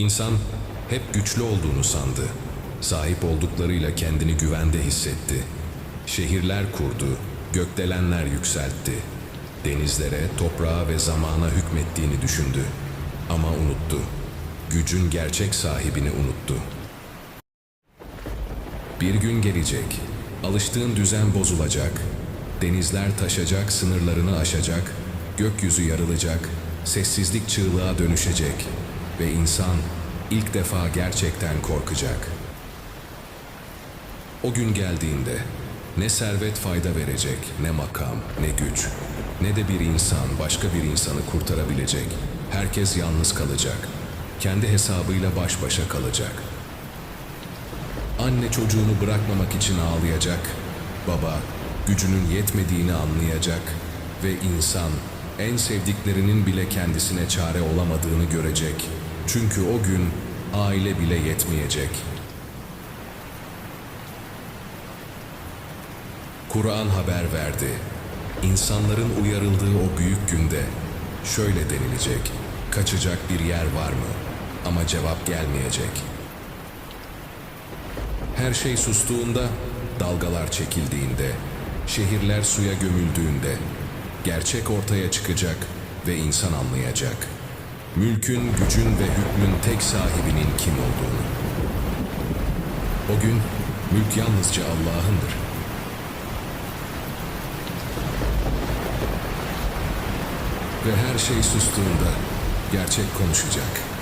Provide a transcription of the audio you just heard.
İnsan hep güçlü olduğunu sandı. Sahip olduklarıyla kendini güvende hissetti. Şehirler kurdu, gökdelenler yükseltti. Denizlere, toprağa ve zamana hükmettiğini düşündü. Ama unuttu. Gücün gerçek sahibini unuttu. Bir gün gelecek. Alıştığın düzen bozulacak. Denizler taşacak, sınırlarını aşacak. Gökyüzü yarılacak. Sessizlik çığlığa dönüşecek. Ve insan ilk defa gerçekten korkacak. O gün geldiğinde ne servet fayda verecek, ne makam, ne güç, ne de bir insan başka bir insanı kurtarabilecek. Herkes yalnız kalacak. Kendi hesabıyla baş başa kalacak. Anne çocuğunu bırakmamak için ağlayacak. Baba gücünün yetmediğini anlayacak ve insan en sevdiklerinin bile kendisine çare olamadığını görecek. Çünkü o gün aile bile yetmeyecek. Kur'an haber verdi. İnsanların uyarıldığı o büyük günde şöyle denilecek. Kaçacak bir yer var mı? Ama cevap gelmeyecek. Her şey sustuğunda, dalgalar çekildiğinde, şehirler suya gömüldüğünde, gerçek ortaya çıkacak ve insan anlayacak. Mülkün, gücün ve hükmün tek sahibinin kim olduğunu. O gün mülk yalnızca Allah'ındır. Ve her şey sustuğunda gerçek konuşacak.